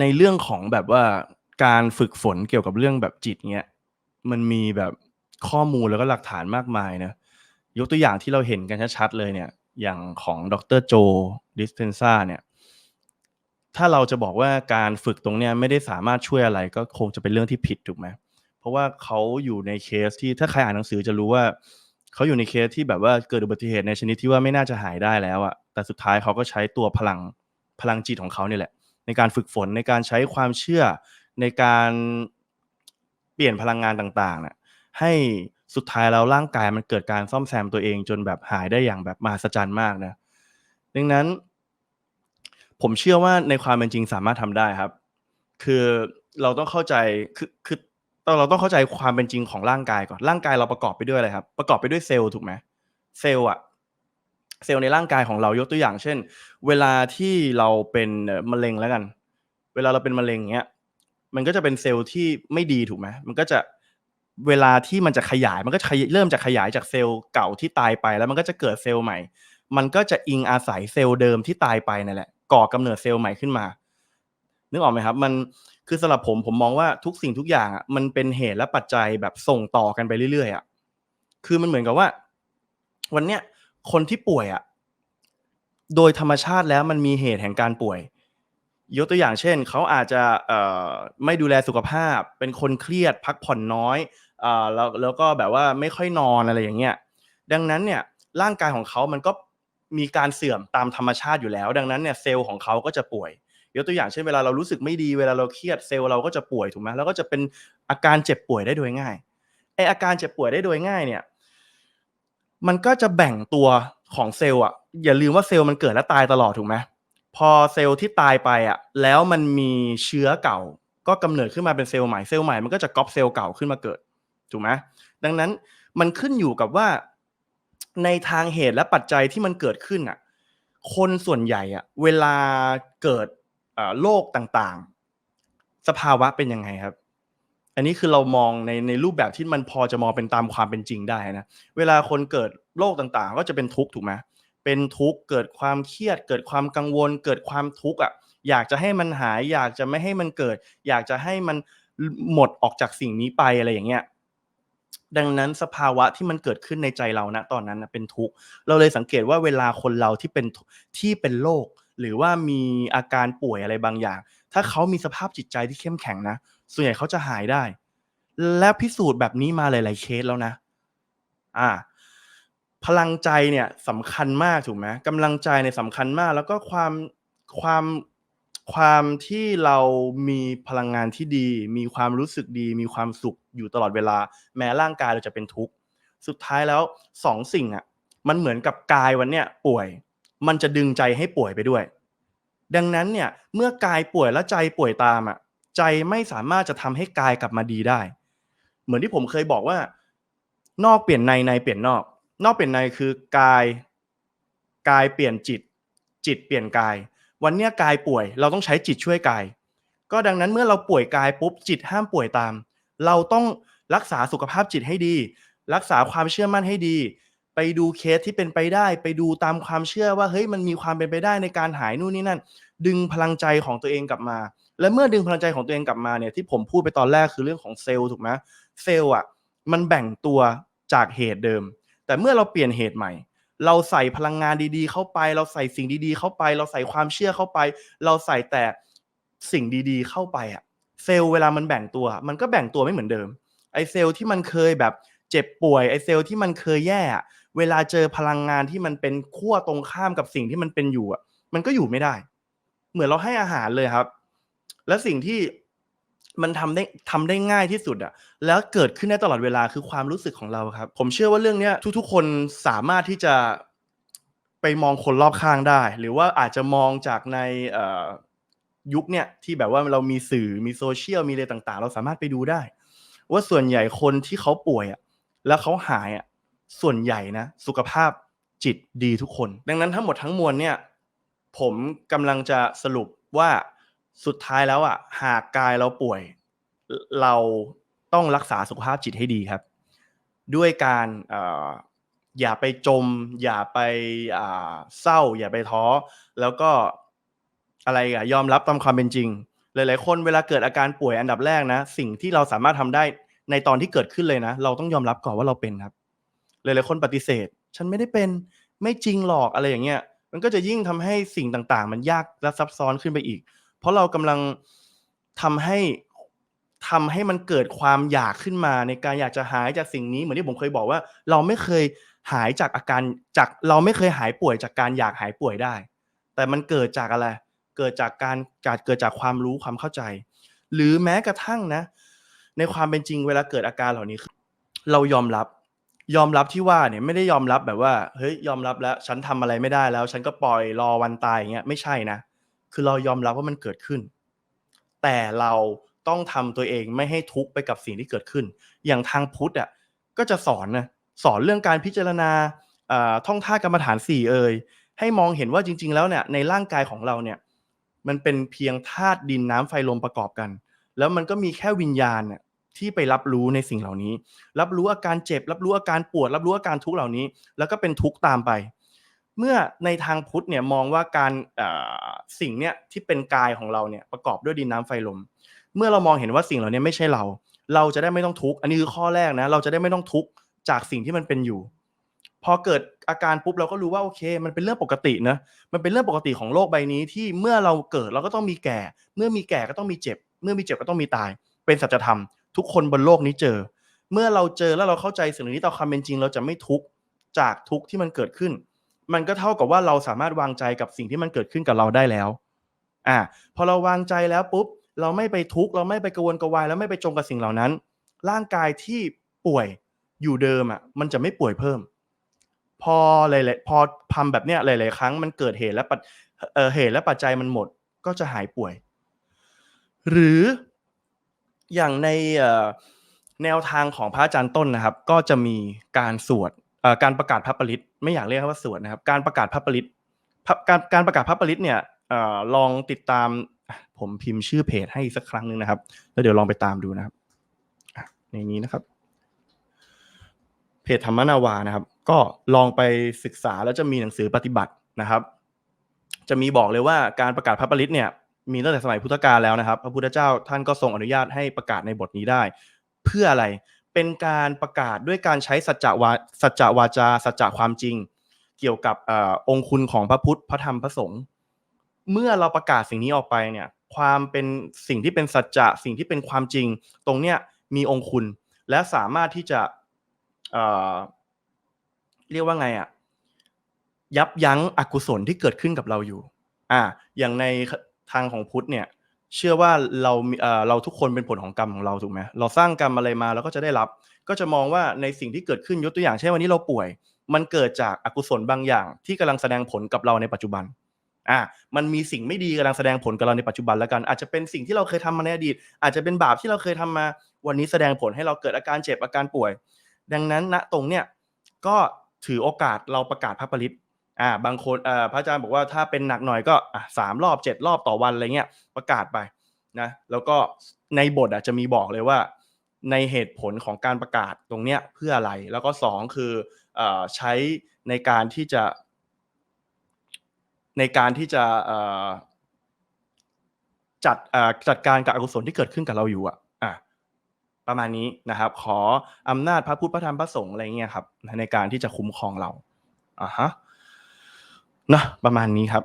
ในเรื่องของแบบว่าการฝึกฝนเกี่ยวกับเรื่องแบบจิตเงี้ยมันมีแบบข้อมูลแล้วก็หลักฐานมากมายนะยกตัวอย่างที่เราเห็นกันชัดๆเลยเนี่ย อย่างของดรโจดิสเพนซาเนี่ย ถ้าเราจะบอกว่าการฝึกตรงเนี้ยไม่ได้สามารถช่วยอะไรก็คงจะเป็นเรื่องที่ผิดถูกไหมเพราะว่าเขาอยู่ในเคสที่ถ้าใครอ่านหนังสือจะรู้ว่าเขาอยู่ในเคสที่แบบว่าเกิดอุบัติเหตุในชนิดที่ว่าไม่น่าจะหายได้แล้วอะแต่สุดท้ายเขาก็ใช้ตัวพลังพลังจิตของเขาเนี่ยแหละ ในการฝึกฝนในการใช้ความเชื่อในการเปลี่ยนพลังงานต่างๆน่ะให้สุดท้ายแล้วร่างกายมันเกิดการซ่อมแซมตัวเองจนแบบหายได้อย่างแบบมหัศจรรย์มากนะดังนั้น ผมเชื่อว่าในความเป็นจริงสามารถทำได้ครับ คือเราต้องเข้าใจคือคือเราต้องเข้าใจความเป็นจริงของร่างกายก่อนร่างกายเราประกอบไปด้วยอะไรครับ ประกอบไปด้วยเซลล์ถูกไหมเซลล์อะ เซลล์ในร่างกายของเรายกตัวอย่าง เช่น เวลาที่เราเป็นมะเร็งแล้วกัน เวลาเราเป็นมะเร็งเงี้ยมันก็จะเป็นเซลล์ที่ไม่ดีถูกไหมมันก็จะเวลาที่มันจะขยายมันก็จะเริ่มจากขยายจากเซลล์เก่าที่ตายไปแล้วมันก็จะเกิดเซลล์ใหม่ มันก็จะอิงอาศัยเซลล์เดิมที่ตายไปนั่นแหละก่อกำเนิดเซลล์ใหม่ขึ้นมานึกออกไหมครับ มันคือสำหรับผมผมมองว่าทุกสิ่งทุกอย่างอะมันเป็นเหตุและปัจจัยแบบส่งต่อกันไปเรื่อยๆอะคือมันเหมือนกับว่า วันเนี้ย คนที่ป่วยอะโดยธรรมชาติแล้วมันมีเหตุแห่งการป่วย ยกตัวอย่างเช่น เขาอาจจะไม่ดูแลสุขภาพ เป็นคนเครียดพักผ่อนน้อยอแล้วแล้วก็แบบว่าไม่ค่อยนอนอะไรอย่างเงี้ยดังนั้นเนี่ยร่างกายของเขามันก็มีการเสื่อมตามธรรมชาติอยู่แล้ว ดังนั้นเนี่ยเซลล์ของเขาก็จะป่วยยกตัวอย่างเช่นเวลาเรารู้สึกไม่ดีเวลาเราเครียดเซลล์เราก็จะป่วยถูกไหมแล้วก็จะเป็นอาการเจ็บป่วยได้โดยง่ายไออาการเจ็บป่วยได้โดยง่ายเนี่ย มันก็จะแบ่งตัวของเซลล์อะอย่าลืมว่าเซลล์มันเกิดและตายตลอดถูกไหมพอเซลล์ที่ตายไปอะแล้วมันมีเชื้อเก่า ก็กำเนิดขึ้นมาเป็นเซลล์ใหม่เซลล์ใหม่มันก็จะก๊อปเซลล์เก่าขึ้นมาเกิดถูกไหมดังนั้นมันขึ้นอยู่กับว่าในทางเหตุและปัจจัยที่มันเกิดขึ้นอะคนส่วนใหญ่อะเวลาเกิดโรคต่างๆ สภาวะเป็นยังไงครับ อันนี้คือเรามองในในรูปแบบที่มันพอจะมองเป็นตามความเป็นจริงได้นะ เวลาคนเกิดโรคต่างๆ ก็จะเป็นทุกข์ถูกไหมเป็นทุกข์เกิดความเครียด เกิดความกังวล เกิดความทุกข์อะ อยากจะให้มันหาย อยากจะไม่ให้มันเกิด อยากจะให้มันหมดออกจากสิ่งนี้ไปอะไรอย่างเงี้ย ดังนั้นสภาวะที่มันเกิดขึ้นในใจเรานะตอนนั้นนะเป็นทุกข์ เราเลยสังเกตว่าเวลาคนเราที่เป็นที่เป็นโรคหรือว่ามีอาการป่วยอะไรบางอย่าง ถ้าเขามีสภาพจิตใจที่เข้มแข็งนะ ส่วนใหญ่เขาจะหายได้ และพิสูจน์แบบนี้มาหลาย ๆ เคสแล้วนะ อ่า พลังใจเนี่ยสำคัญมากถูกไหมกำลังใจเนี่ยสำคัญมาก แล้วก็ความความความที่เรามีพลังงานที่ดี มีความรู้สึกดี มีความสุขอยู่ตลอดเวลา แม้ร่างกายเราจะเป็นทุกข์ สุดท้ายแล้วสองสิ่งอะ มันเหมือนกับกายวันเนี้ยป่วย มันจะดึงใจให้ป่วยไปด้วย ดังนั้นเนี่ย เมื่อกายป่วยและใจป่วยตามอะ ใจไม่สามารถจะทำให้กายกลับมาดีได้ เหมือนที่ผมเคยบอกว่า นอกเปลี่ยนในในเปลี่ยนนอก นอกเปลี่ยนในคือกาย กายเปลี่ยนจิต จิตเปลี่ยนกาย วันเนี้ยกายป่วย เราต้องใช้จิตช่วยกาย ก็ดังนั้นเมื่อเราป่วยกายปุ๊บจิตห้ามป่วยตาม เราต้องรักษาสุขภาพจิตให้ดี รักษาความเชื่อมั่นให้ดี ไปดูเคสที่เป็นไปได้ ไปดูตามความเชื่อว่าเฮ้ยมันมีความเป็นไปได้ในการหายนู่นนี่นั่น ดึงพลังใจของตัวเองกลับมา และเมื่อดึงพลังใจของตัวเองกลับมาเนี่ยที่ผมพูดไปตอนแรกคือเรื่องของเซลล์ถูกไหมเซลล์อะมันแบ่งตัวจากเหตุเดิม แต่เมื่อเราเปลี่ยนเหตุใหม่ เราใส่พลังงานดีๆ เข้าไป เราใส่สิ่งดีๆ เข้าไป เราใส่ความเชื่อเข้าไป เราใส่แต่สิ่งดีๆ เข้าไปอะเซลล์เวลามันแบ่งตัว มันก็แบ่งตัวไม่เหมือนเดิมไอเซลล์ที่มันเคยแบบเจ็บป่วยไอเซลล์ที่มันเคยแย่เวลาเจอพลังงานที่มันเป็นขั้วตรงข้ามกับสิ่งที่มันเป็นอยู่อะมันก็อยู่ไม่ได้ เหมือนเราให้อาหารเลยครับ และสิ่งที่มันทำได้ทำได้ง่ายที่สุดอะแล้วเกิดขึ้นได้ตลอดเวลาคือความรู้สึกของเราครับ ผมเชื่อว่าเรื่องเนี้ยทุกๆ คนสามารถที่จะไปมองคนรอบข้างได้ หรือว่าอาจจะมองจากในยุคเนี้ยที่แบบว่าเรามีสื่อมีโซเชียลมีอะไรต่างๆ เราสามารถไปดูได้ ว่าส่วนใหญ่คนที่เขาป่วยอะแล้วเขาหายอะส่วนใหญ่นะ สุขภาพจิตดีทุกคน ดังนั้นทั้งหมดทั้งมวลเนี่ย ผมกำลังจะสรุปว่า สุดท้ายแล้วอะหากกายเราป่วย เราต้องรักษาสุขภาพจิตให้ดีครับ ด้วยการอย่าไปจม อย่าไปเศร้า อย่าไปท้อ แล้วก็อะไรอะยอมรับตามความเป็นจริง หลาย ๆ คนเวลาเกิดอาการป่วยอันดับแรกนะ สิ่งที่เราสามารถทำได้ในตอนที่เกิดขึ้นเลยนะ เราต้องยอมรับก่อนว่าเราเป็นครับ หลาย ๆ คนปฏิเสธ ฉันไม่ได้เป็นไม่จริงหรอกอะไรอย่างเงี้ย มันก็จะยิ่งทำให้สิ่งต่าง ๆ มันยากและซับซ้อนขึ้นไปอีกเราะเรากำลังทำให้ทำให้มันเกิดความอยากขึ้นมาในการอยากจะหายจากสิ่งนี้เหมือนที่ผมเคยบอกว่า เราไม่เคยหายจากอาการจากเราไม่เคยหายป่วยจากการอยากหายป่วยได้ แต่มันเกิดจากอะไร เกิดจากการการเกิดจากความรู้ความเข้าใจ หรือแม้กระทั่งนะ ในความเป็นจริงเวลาเกิดอาการเหล่านี้ เรายอมรับ ยอมรับที่ว่าเนี่ยไม่ได้ยอมรับแบบว่าเฮ้ยยอมรับแล้ว ฉันทำอะไรไม่ได้แล้ว ฉันก็ปล่อยรอวันตายอย่างเงี้ยไม่ใช่นะ คือเรายอมรับว่ามันเกิดขึ้น แต่เราต้องทำตัวเองไม่ให้ทุกข์ไปกับสิ่งที่เกิดขึ้น อย่างทางพุทธอะก็จะสอนนะสอนเรื่องการพิจารณาท่องท่ากรรมฐานสี่เอ่ยให้มองเห็นว่าจริง ๆ แล้วเนี่ยในร่างกายของเราเนี่ยมันเป็นเพียงธาตุดินน้ำไฟลมประกอบกัน แล้วมันก็มีแค่วิญญาณเนี่ยที่ไปรับรู้ในสิ่งเหล่านี้ รับรู้อาการเจ็บ รับรู้อาการปวด รับรู้อาการทุกข์เหล่านี้ แล้วก็เป็นทุกข์ตามไป เมื่อในทางพุทธเนี่ยมองว่าการสิ่งเนี่ยที่เป็นกายของเราเนี่ยประกอบด้วยดินน้ำไฟลม เมื่อเรามองเห็นว่าสิ่งเหล่านี้ไม่ใช่เรา เราจะได้ไม่ต้องทุกข์อันนี้คือข้อแรกนะเราจะได้ไม่ต้องทุกข์จากสิ่งที่มันเป็นอยู่ พอเกิดอาการปุ๊บเราก็รู้ว่าโอเค มันเป็นเรื่องปกตินะมันเป็นเรื่องปกติของโลกใบนี้ที่เมื่อเราเกิดเราก็ต้องมีแก่ เมื่อมีแก่ก็ต้องมีเจ็บ เมื่อมีเจ็บก็ต้องมีตาย เป็นสัจธรรม ทุกคนบนโลกนี้เจอ เมื่อเราเจอแล้วเราเข้าใจสิ่งนี้ต่อความเป็นจริง เราจะไม่ทุกข์จากทุกข์ที่มันเกิดขึ้น มันก็เท่ากับว่าเราสามารถวางใจกับสิ่งที่มันเกิดขึ้นกับเราได้แล้ว อ่า พอเราวางใจแล้วปุ๊บ เราไม่ไปทุกข์เราไม่ไปกวนกระวายแล้วไม่ไปจมกับสิ่งเหล่านั้น ร่างกายที่ป่วยอยู่เดิมอะ มันจะไม่ป่วยเพิ่ม พอหลายๆพอทำแบบเนี้ยหลาย ๆ ครั้งมันเกิดเหตุและปัจเเหตุและปัจจัยมันหมด ก็จะหายป่วย หรืออย่างในแนวทางของพระอาจารย์ต้นนะครับ ก็จะมีการสวด การประกาศพระปริตไม่อยากเรียกว่าสวดนะครับ การประกาศพระปริตการการประกาศพระปริตเนี่ยลองติดตามผมพิมพ์ชื่อเพจให้สักครั้งหนึ่งนะครับ แล้วเดี๋ยวลองไปตามดูนะครับในนี้นะครับ เพจธรรมนาวานะครับ ก็ลองไปศึกษาแล้วจะมีหนังสือปฏิบัตินะครับ จะมีบอกเลยว่าการประกาศพระปริตเนี่ยมีตั้งแต่สมัยพุทธกาลแล้วนะครับ พระพุทธเจ้าท่านก็ทรงอนุญาตให้ประกาศในบทนี้ได้ เพื่ออะไร เป็นการประกาศด้วยการใช้สัจจวาสัจจวาจาสัจจะความจริง เกี่ยวกับอองค์คุณของพระพุทธพระธรรมพระสงฆ์เมื่อเราประกาศสิ่งนี้ออกไปเนี่ยความเป็นสิ่งที่เป็นสัจจะสิ่งที่เป็นความจริง ตรงเนี้ยมีองค์คุณ และสามารถที่จะเเรียกว่าไงอะยับยั้งอกุศลที่เกิดขึ้นกับเราอยู่ อ่า อย่างในทางของพุทธเนี่ย เชื่อว่าเราเราทุกคนเป็นผลของกรรมของเราถูกไหมเราสร้างกรรมอะไรมาเราก็จะได้รับ ก็จะมองว่าในสิ่งที่เกิดขึ้นยกตัวอย่างเช่นวันนี้เราป่วย มันเกิดจากอกุศลบางอย่าง ที่กำลังแสดงผลกับเราในปัจจุบันอะมันมีสิ่งไม่ดีกำลังแสดงผลกับเราในปัจจุบันแล้วกัน อาจจะเป็นสิ่งที่เราเคยทำมาในอดีต อาจจะเป็นบาปที่เราเคยทำมา วันนี้แสดงผลให้เราเกิดอาการเจ็บอาการป่วย ดังนั้นณตรงเนี้ยก็ถือโอกาสเราประกาศพระปริต อ่าบางคนอ่าพระอาจารย์บอกว่าถ้าเป็นหนักหน่อยก็อะสามรอบเจ็ดรอบต่อวันอะไรเงี้ยประกาศไปนะแล้วก็ในบทอะจะมีบอกเลยว่า ในเหตุผลของการประกาศตรงเนี้ยเพื่ออะไรแล้วก็สองคืออ่ใช้ในการที่จะ ในการที่จะอ่าจัดอ่าจัดการกับอกุศลที่เกิดขึ้นกับเราอยู่อะอะประมาณนี้นะครับ ขออำนาจพระพุทธพระธรรมพระสงฆ์อะไรเงี้ยครับในการที่จะคุ้มครองเราอะฮะ นาะประมาณนี้ครับ